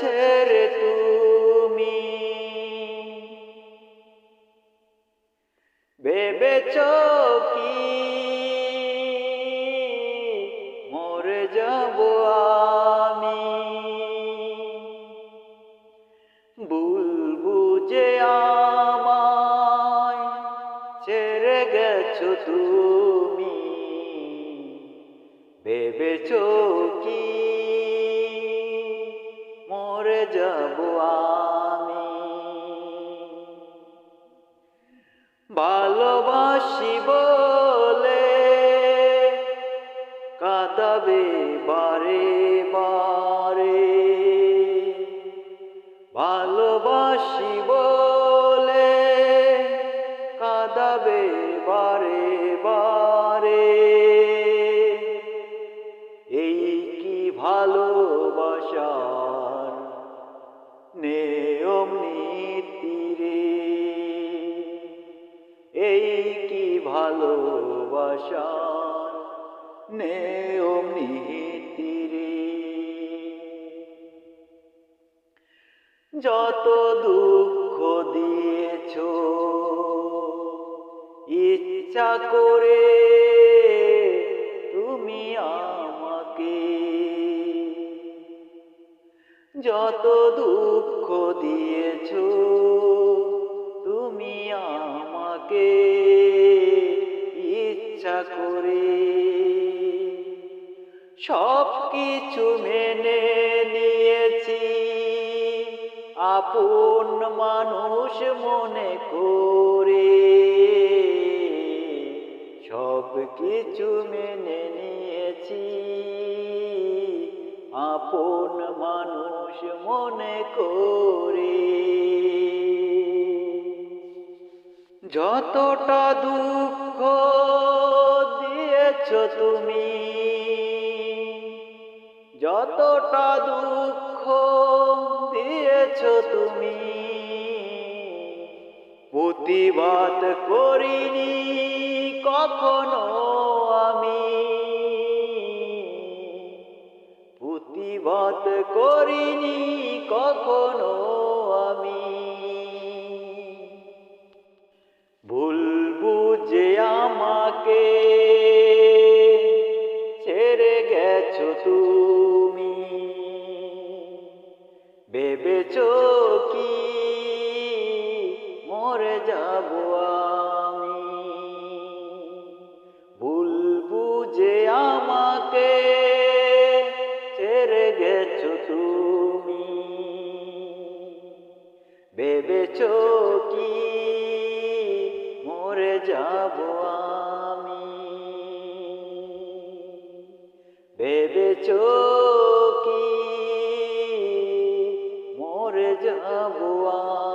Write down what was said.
ছেড়ে তুমি। ভেবেছ কি? মরে যাব আমি। ভুল বুঝে আমায় ছেড়ে গেছো তুমি। ভেবেছ কি? যাব আমি। ভালোবাসি বলে কাঁদাবে বারে বারে। ভালোবাসি বলে কাঁদাবে বারে কি ভালোবাসার নিয়ম নীতিরে যত দুঃখ দিয়েছ ইচ্ছা করে তুমি আমাকে। যত দুঃখ ইচ্ছা করে। সব কিছু মেনে নিয়েছি। আপন মানুষ মনে করে। সব কিছু মেনে নিয়েছি। আপন মানুষ মনে করে। যতটা দুঃখ দিয়েছ তুমি। যতটা দুঃখ দিয়েছ তুমি প্রতিবাদ করিনি কখনো আমি। প্রতিবাদ করিনি কখনো ভেবেছ কি? মরে যাব আমি। ভুল বুঝে আমাকে ছেড়ে গেছো তুমি। ভেবেছ কি? মরে যাব আমি। ভেবেছ ভগবান